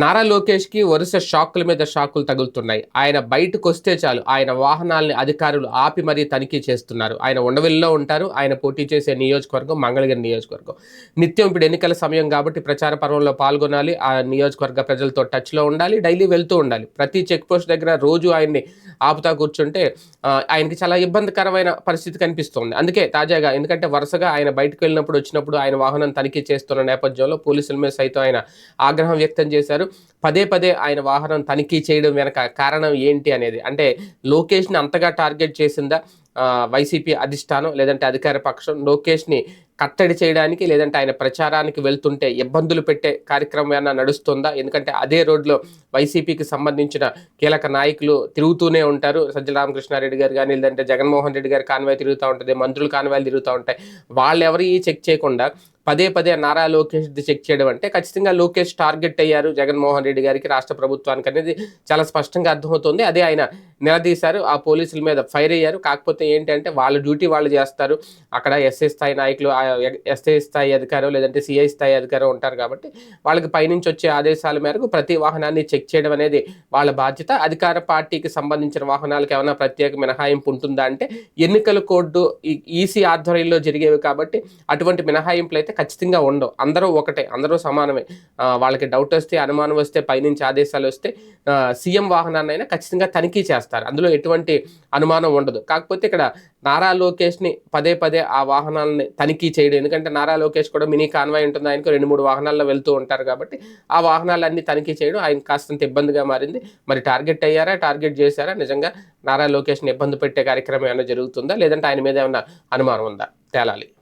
నారా లోకేష్కి వరుస షాకుల మీద షాకులు తగులుతున్నాయి. ఆయన బయటకు వస్తే చాలు. ఆయన వాహనాల్ని అధికారులు ఆపి మరీ తనిఖీ చేస్తున్నారు. ఆయన ఉండవెల్లో ఉంటారు. ఆయన పోటీ చేసే నియోజకవర్గం మంగళగిరి నియోజకవర్గం. నిత్యం ఇప్పుడు ఎన్నికల సమయం కాబట్టి ప్రచార పర్వంలో పాల్గొనాలి. ఆ నియోజకవర్గ ప్రజలతో టచ్లో ఉండాలి. డైలీ వెళ్తూ ఉండాలి. ప్రతి చెక్ పోస్ట్ దగ్గర రోజు ఆయన్ని ఆపుతా కూర్చుంటే ఆయనకి చాలా ఇబ్బందికరమైన పరిస్థితి కనిపిస్తుంది. అందుకే తాజాగా ఎందుకంటే వరుసగా ఆయన బయటకు వెళ్ళినప్పుడు వచ్చినప్పుడు ఆయన వాహనం తనిఖీ చేస్తున్న నేపథ్యంలో పోలీసుల మీద సైతం ఆయన ఆగ్రహం వ్యక్తం చేశారు. పదే పదే ఆయన వాహనం తనిఖీ చేయడం వెనక కారణం ఏంటి అనేది. అంటే లోకేష్ని అంతగా టార్గెట్ చేసిందా? వైసీపీ అధిష్టానం లేదంటే అధికార పక్షం లోకేష్ని కట్టడి చేయడానికి లేదంటే ఆయన ప్రచారానికి వెళ్తుంటే ఇబ్బందులు పెట్టే కార్యక్రమం ఏమైనా నడుస్తుందా? ఎందుకంటే అదే రోడ్లో వైసీపీకి సంబంధించిన కీలక నాయకులు తిరుగుతూనే ఉంటారు. సజ్జల రామకృష్ణారెడ్డి గారు కానీ లేదంటే జగన్మోహన్ రెడ్డి గారి కాన్వాయ్ తిరుగుతూ ఉంటుంది మంత్రులు కాన్వాయ్లు తిరుగుతూ ఉంటాయి. వాళ్ళు ఎవరు ఈ చెక్ చేయకుండా పదే పదే నారా లోకేష్ చెక్ చేయడం అంటే ఖచ్చితంగా లోకేష్ టార్గెట్ అయ్యారు జగన్మోహన్ రెడ్డి గారికి రాష్ట్ర ప్రభుత్వానికి అనేది చాలా స్పష్టంగా అర్థమవుతుంది. అదే ఆయన నిలదీశారు. ఆ పోలీసుల మీద ఫైర్ అయ్యారు. కాకపోతే ఏంటంటే వాళ్ళ డ్యూటీ వాళ్ళు చేస్తారు. అక్కడ ఎస్ఐ స్థాయి నాయకులు ఎస్ఐ స్థాయి అధికారం లేదంటే సిఐ స్థాయి అధికారం ఉంటారు కాబట్టి వాళ్ళకి పైనుంచి వచ్చే ఆదేశాల మేరకు ప్రతి వాహనాన్ని చెక్ చేయడం అనేది వాళ్ళ బాధ్యత. అధికార పార్టీకి సంబంధించిన వాహనాలకు ఏమైనా ప్రత్యేక మినహాయింపు ఉంటుందా అంటే ఎన్నికల కోడ్ ఈసీ ఆధ్వర్యంలో జరిగేవి కాబట్టి అటువంటి మినహాయింపులు అయితే ఖచ్చితంగా ఉండవు. అందరూ ఒకటే అందరూ సమానమే. వాళ్ళకి డౌట్ వస్తే అనుమానం వస్తే పైనుంచి ఆదేశాలు వస్తే ఆ, సీఎం వాహనాన్నైనా ఖచ్చితంగా తనిఖీ చేస్తారు. అందులో ఎటువంటి అనుమానం ఉండదు. కాకపోతే ఇక్కడ నారా లోకేష్ని పదే పదే ఆ వాహనాలని తనిఖీ చేయడం. ఎందుకంటే నారా లోకేష్ కూడా మినీ కాన్వాయ్ ఉంటుంది. ఆయనకు రెండు మూడు వాహనాల్లో వెళ్తూ ఉంటారు కాబట్టి ఆ వాహనాలన్నీ తనిఖీ చేయడం ఆయన కాస్తంత ఇబ్బందిగా మారింది. మరి టార్గెట్ అయ్యారా? టార్గెట్ చేశారా? నిజంగా నారా లోకేష్ని ఇబ్బంది పెట్టే కార్యక్రమం ఏమైనా జరుగుతుందా? లేదంటే ఆయన మీద ఏమైనా అనుమానం ఉందా? తేలాలి.